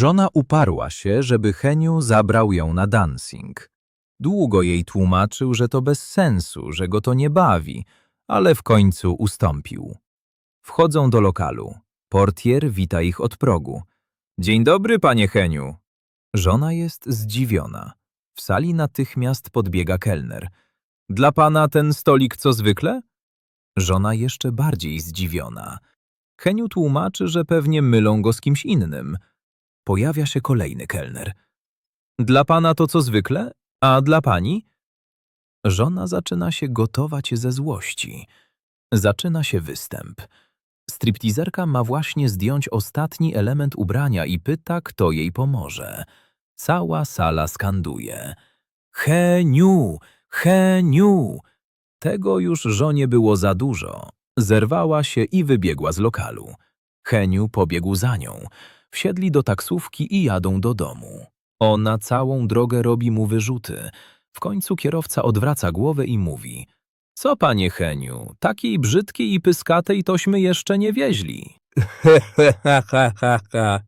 Żona uparła się, żeby Heniu zabrał ją na dancing. Długo jej tłumaczył, że to bez sensu, że go to nie bawi, ale w końcu ustąpił. Wchodzą do lokalu. Portier wita ich od progu. Dzień dobry, panie Heniu. Żona jest zdziwiona. W sali natychmiast podbiega kelner. Dla pana ten stolik co zwykle? Żona jeszcze bardziej zdziwiona. Heniu tłumaczy, że pewnie mylą go z kimś innym. Pojawia się kolejny kelner. Dla pana to co zwykle, a dla pani? Żona zaczyna się gotować ze złości. Zaczyna się występ. Striptizerka ma właśnie zdjąć ostatni element ubrania i pyta, kto jej pomoże. Cała sala skanduje. Heniu! Heniu! Tego już żonie było za dużo. Zerwała się i wybiegła z lokalu. Heniu pobiegł za nią. Wsiedli do taksówki i jadą do domu. Ona całą drogę robi mu wyrzuty. W końcu kierowca odwraca głowę i mówi – Co, panie Heniu, takiej brzydkiej i pyskatej tośmy jeszcze nie wieźli. He, ha, ha, ha, ha.